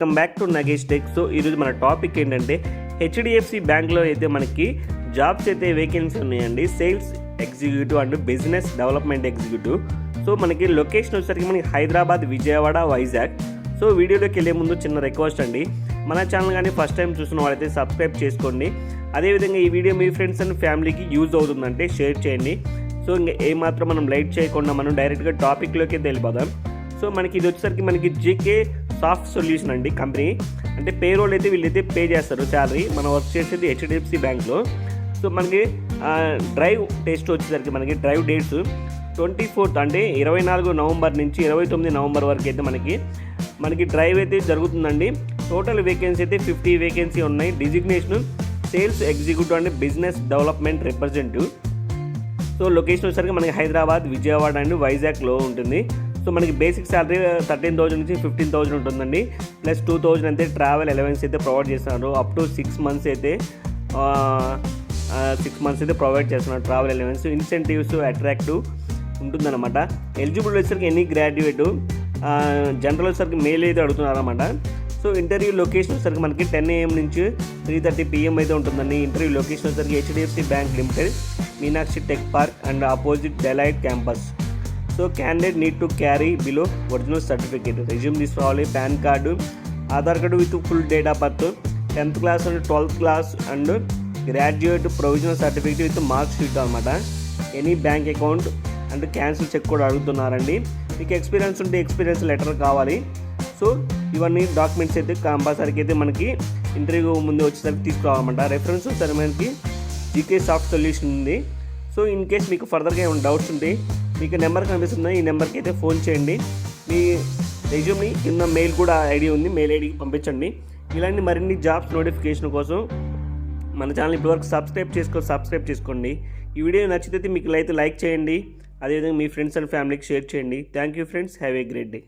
Welcome back to Nagesh tech. So ఈరోజు మన topic ఏంటంటే హెచ్డిఎఫ్సి బ్యాంక్లో అయితే మనకి జాబ్స్ అయితే వేకెన్సీ ఉన్నాయండి. Sales executive and business development executive. So మనకి లొకేషన్ వచ్చేసరికి మనకి హైదరాబాద్ విజయవాడ వైజాగ్. సో వీడియోలోకి వెళ్ళే ముందు చిన్న రిక్వెస్ట్ అండి. మన ఛానల్ కానీ ఫస్ట్ టైం చూసిన వాళ్ళైతే సబ్స్క్రైబ్ చేసుకోండి. అదేవిధంగా ఈ వీడియో మీ ఫ్రెండ్స్ అండ్ ఫ్యామిలీకి యూజ్ అవుతుందంటే షేర్ చేయండి. సో ఇంకా ఏమాత్రం మనం లైట్ చేయకుండా మనం డైరెక్ట్గా టాపిక్లోకి వెళ్ళిపోదాం. సో మనకి ఇది వచ్చేసరికి మనకి జీకే సాఫ్ట్ సొల్యూషన్ అండి కంపెనీ. అంటే పేరోల్ అయితే వీళ్ళైతే పే చేస్తారు శాలరీ. మనం వర్క్ చేసేది హెచ్డిఎఫ్సి బ్యాంక్లో. సో మనకి డ్రైవ్ టెస్ట్ వచ్చేసరికి మనకి డ్రైవ్ డేట్స్ ట్వంటీ ఫోర్త్ అంటే ఇరవై నాలుగు నవంబర్ నుంచి ఇరవై తొమ్మిది నవంబర్ వరకు అయితే మనకి మనకి డ్రైవ్ అయితే జరుగుతుందండి. టోటల్ వేకెన్సీ అయితే ఫిఫ్టీ వేకెన్సీ ఉన్నాయి. Designation sales executive and business development representative so location వచ్చేసరికి మనకి హైదరాబాద్ విజయవాడ అండ్ వైజాగ్లో ఉంటుంది. సో మనకి బేసిక్ శాలరీ థర్టీన్ థౌజండ్ నుంచి ఫిఫ్టీన్ థౌజండ్ ఉంటుందండి. ప్లస్ టూ థౌజండ్ అయితే ట్రావెల్ అలవెన్స్ అయితే ప్రొవైడ్ చేస్తున్నారు. అప్ టు సిక్స్ మంత్స్ అయితే సిక్స్ మంత్స్ అయితే ప్రొవైడ్ చేస్తున్నారు ట్రావెల్ అలవెన్స్. ఇన్సెంటివ్స్ అట్రాక్టివ్ ఉంటుందన్నమాట. ఎలిజిబుల్ వచ్చేసరికి ఎనీ గ్రాడ్యుయేట్ జనరల్ వచ్చేసరికి మెయిల్ అయితే అడుగుతున్నారు అనమాట సో ఇంటర్వ్యూ లొకేషన్ వచ్చేసరికి మనకి టెన్ ఏఎం నుంచి త్రీ థర్టీ పిఎం అయితే ఉంటుందండి. ఇంటర్వ్యూ లొకేషన్ వచ్చేసరికి HDFC bank limited Meenakshi tech park and opposite Deloitte campus so candidate need to carry below original certificate resume తీసుకోవాలి PAN card Aadhaar card with full date of birth tenth class and twelfth class and graduate provisional certificate with marks sheet అనమాట. Any bank account and cancel cheque కూడా అడుగుతున్నారండి. మీకు experience ఉంటే experience letter కావాలి. So ఇవన్నీ documents అయితే కంపల్సరీకి అయితే మనకి ఇంటర్వ్యూ ముందు వచ్చేసరికి తీసుకురావాలన్నమాట. రెఫరెన్స్ సరే మనకి జీకే సాఫ్ట్ సొల్యూషన్ ఉంది. సో ఇన్ కేస్ మీకు ఫర్దర్గా ఏమైనా డౌట్స్ ఉంటే మీకు నెంబర్ కనిపిస్తుంది ఈ నెంబర్కి అయితే ఫోన్ చేయండి. మీ రెజ్యూమ్ని కింద మెయిల్ కూడా ఐడి ఉంది మెయిల్ ఐడికి పంపించండి. ఇలాంటి మరిన్ని జాబ్స్ నోటిఫికేషన్ కోసం మన ఛానల్ ఇప్పటివరకు సబ్స్క్రైబ్ చేసుకో సబ్స్క్రైబ్ చేసుకోండి. ఈ వీడియో నచ్చితే మీకు అయితే లైక్ చేయండి. అదేవిధంగా మీ ఫ్రెండ్స్ అండ్ ఫ్యామిలీకి షేర్ చేయండి. Thank you friends. Have a great day.